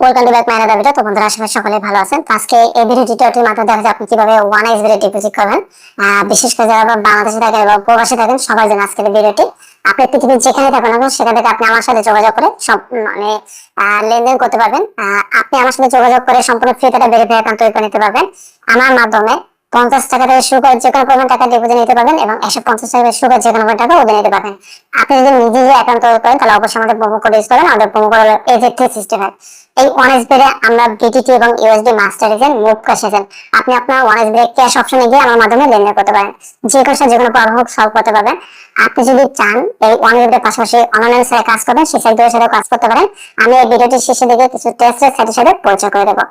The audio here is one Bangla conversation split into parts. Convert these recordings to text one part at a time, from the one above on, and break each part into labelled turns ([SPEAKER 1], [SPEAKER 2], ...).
[SPEAKER 1] Welcome back my another video তো বন্ধুরা, আশা করি সকলে ভালো আছেন। আজকে এই ভিডিও টিউটোরিয়ালটির মাধ্যমে দেখা আপনি কীভাবে ওয়ান এক্স ভিডিও ডিপোজিট করবেন। বিশেষ করে যারা বাংলাদেশে থাকেন বা প্রবাসে থাকেন সবার জন্য আজকের ভিডিওটি আপনি পৃথিবীর যেখানে থাকুন না কেন, সেখান থেকে আপনি আমার সাথে যোগাযোগ করে সব মানে লেনদেন করতে পারবেন। আপনি আমার সাথে যোগাযোগ করে সম্পূর্ণ ফ্রি টাকা ভেরিফাই অ্যাকাউন্ট তৈরি করে পারবেন। আমার মাধ্যমে পঞ্চাশ টাকা থেকে শুরু করে যে কোনো পরিমাণ টাকা ডিপোজিট নিতে পারবেন এবং একশো পঞ্চাশ টাকা শুরু করে যে কোনো টাকা ওদের নিতে পারবেন। আপনি যদি নিজে যে অ্যাকাউন্ট তৈরি করেন, তাহলে অবশ্যই আমাদের প্রোমো কোড ইউজ করবেন। আমাদের প্রোমো কোড হলো এজেড থ্রি এই ওয়ান আমরা বিটিটি এবং ইউএসডি মাস্টার এজেন্ট মুভ আপনি আপনার ওয়ান ক্যাশ অপশনে গিয়ে আমার মাধ্যমে লেনদেন করতে পারেন। যে কোনো যে কোনো সলভ করতে পারবেন। আপনি যদি চান এই ওয়ান পাশাপাশি অনলাইন কাজ করবেন, সেই কাজ করতে পারেন। আমি এই ভিডিওটি শেষে দিকে কিছু পরিচয় করে দেবো।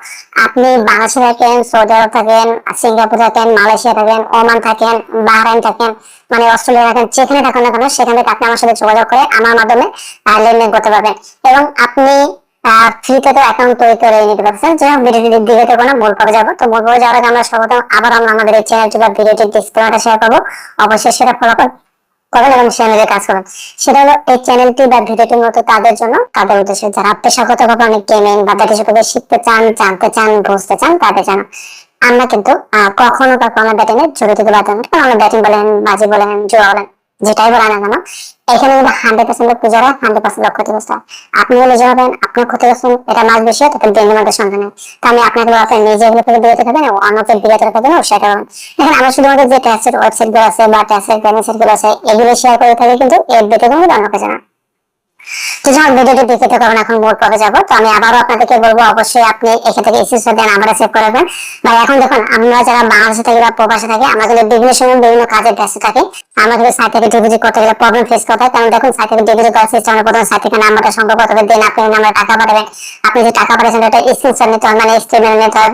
[SPEAKER 1] আপনি বাংলাদেশে থাকেন, সৌদি আরব থাকেন, সিঙ্গাপুর থাকেন, মালয়েশিয়া থাকেন, ওমান থাকেন, বাহরাইন থাকেন মানে অস্ট্রেলিয়া থাকেন, যেখানে থাকুন না কেন, সেখান থেকে আপনি আমার সাথে যোগাযোগ করে আমার মাধ্যমে লেনদেন করতে পারবেন। এবং আপনি ফ্রিতে অ্যাকাউন্ট তৈরি করে নিতে পারছেন যে ভিডিওটি দিকে তো কোনো পাবে যাব। তো যাওয়ার আমরা আবার আমরা আমাদের এই চ্যানেলটি বা ভিডিওটি ডিসক্রিপশনে শেয়ার পাবো অবশ্যই সেটা এবং কাজ সেটা হলো, এই চ্যানেলটি বা ভিডিওটির মতো তাদের জন্য, তাদের উদ্দেশ্যে যারা পেশাগতভাবে অনেক গেমিং বা সকলে শিখতে চান, জানতে চান, বুঝতে চান, তাদের জন্য আমরা কিন্তু কখনো কখনো ব্যাটিং এ জড়িত দিতে পারতাম কারণ আমরা ব্যাটিং বলেন, বাজি বলেন, জোয়া বলেন যেটাই বলা না কেন এখানে কিন্তু হান্ড্রেড পার্সেন্ট লোক পূজা হয় হান্ড্রেড পার্সেন্ট লোক ক্ষতিগ্রস্ত হয়। আপনি হলে হবেন, আপনার ক্ষতিগ্রস্ত এটা মাছ বেশি হয়, তাতে ডেঙ্গি সন্তান সন্ধানে। তো আমি আপনাকে বলা হয় নিজে এগুলো থেকে বিরত থাকবেন অন্যকে বিরত রাখার ও সেটা হবেন এখন আমরা শুধুমাত্র যে ট্যাক্সের ওয়েবসাইটগুলো আছে, বা ট্যাক্সের ব্যালেন্সগুলো আছে, এগুলো শেয়ার করে থাকে, কিন্তু এর বেটে কোনো অন্য কাছে না। যখন ভিডিওটি দেখতে তখন এখন মোট পর্বে যাব। তো আমি আবারও আপনাদেরকে বলব, অবশ্যই আপনি এখান থেকে এসিস দেন আমরা সেভ করে দেবেন ভাই, এখন দেখুন, আমরা যারা বাংলাদেশে থাকি বা প্রবাসে থাকি, আমরা কিন্তু বিভিন্ন সময় বিভিন্ন কাজে ব্যস্ত থাকি। আমরা কিন্তু সাইট থেকে ডিপোজিট করতে গেলে প্রবলেম ফেস করতে হয়। কারণ দেখুন সাইট থেকে ডিপোজিট করার সিস্টেমের প্রথমে সাইট থেকে নাম্বারটা সংগ্রহ করতে হবে। দেন আপনি নাম্বারে টাকা পাঠাবেন। আপনি যে টাকা পাঠাচ্ছেন এটা স্ক্রিনশট নিতে হয় মানে স্টেটমেন্ট নিতে হয়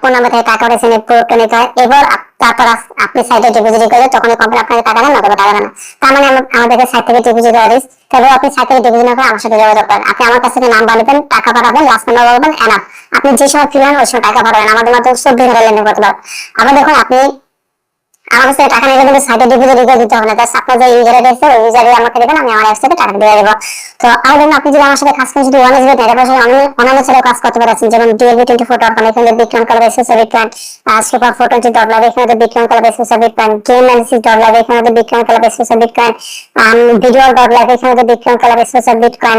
[SPEAKER 1] কোন নাম্বার থেকে টাকা পাঠাচ্ছেন প্রুফটা নিতে হয়। এবার তারপর আপনি সাইটে ডিপোজিট করে তখন কোম্পানি আপনাকে টাকা দেন নতুবা টাকা দেন তার মানে আমা- আমাদেরকে সাইট থেকে ডিপোজিট দেওয়া রিস্ক তবে আপনি সাইট থেকে ডিপোজিট করে আমার সাথে যোগাযোগ করেন। আপনি আমার কাছ থেকে নাম্বার নেবেন, টাকা পাঠাবেন লাস্ট নাম্বার বলবেন এনাফ আপনি যে সময় ফ্রি হন ওই সময় টাকা পাঠাবেন। আমাদের মাধ্যমে চব্বিশ ঘণ্টা লেনদেন করতে পারবেন। আবার দেখুন, আপনি আমার কাছে টাকা নিয়ে কিন্তু সাইটে ডিপোজিট করে দিতে হবে না তার আপনার যে ইউজার আছে ওই ইউজারে আমাকে দেবেন আমি আমার অ্যাপস টাকা দিয়ে দেবো। তো আর দেখুন আপনি যদি আমার সাথে কাজ করেন শুধু ওয়ান এসবি এর পাশে অন্য অন্যান্য ছেলে কাজ করতে পারছেন যেমন DLB twenty four dot com এখানে বিটকয়েন কালার এসেছে bitcoin super four twenty dot live এখানে বিটকয়েন কালার এসেছে bitcoin game analysis dot live এখানে বিটকয়েন কালার এসেছে বিটকয়েন ভিডিও ডট লাইভ এখানে বিটকয়েন কালার এসেছে বিটকয়েন